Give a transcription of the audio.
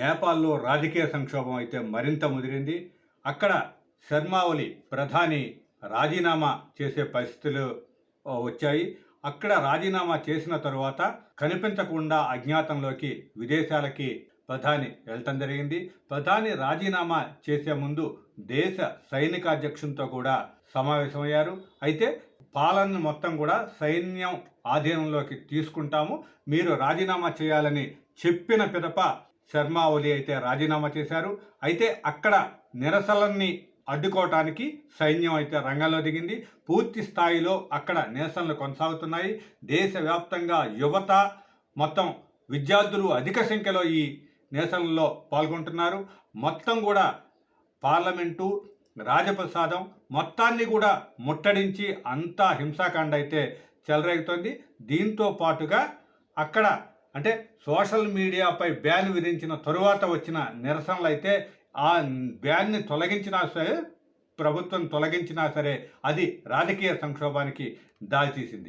నేపాల్లో రాజకీయ సంక్షోభం అయితే మరింత ముదిరింది. అక్కడ శర్మావలి ప్రధాని రాజీనామా చేసే పరిస్థితులు వచ్చాయి. అక్కడ రాజీనామా చేసిన తరువాత కనిపించకుండా అజ్ఞాతంలోకి విదేశాలకి ప్రధాని వెళ్ళటం జరిగింది. ప్రధాని రాజీనామా చేసే ముందు దేశ సైనికాధ్యక్షునితో కూడా సమావేశమయ్యారు. అయితే పాలన మొత్తం కూడా సైన్యం ఆధీనంలోకి తీసుకుంటాము. మీరు రాజీనామా చేయాలని చెప్పిన పిదప శర్మ ఒలి అయితే రాజీనామా చేశారు. అయితే అక్కడ నిరసనల్ని అడ్డుకోవటానికి సైన్యం అయితే రంగంలో దిగింది. పూర్తి స్థాయిలో అక్కడ నిరసనలు కొనసాగుతున్నాయి. దేశవ్యాప్తంగా యువత మొత్తం విద్యార్థులు అధిక సంఖ్యలో ఈ నిరసనల్లో పాల్గొంటున్నారు. మొత్తం కూడా పార్లమెంటు రాజప్రసాదం మొత్తాన్ని కూడా ముట్టడించి అంతా హింసాకాండ అయితే చెలరేగుతోంది. దీంతో పాటుగా అక్కడ అంటే సోషల్ మీడియాపై బ్యాన్ విధించిన తరువాత వచ్చిన నిరసనలు అయితే ఆ బ్యాన్ని తొలగించినా సరే ప్రభుత్వం తొలగించినా సరే అది రాజకీయ సంక్షోభానికి దారితీసింది.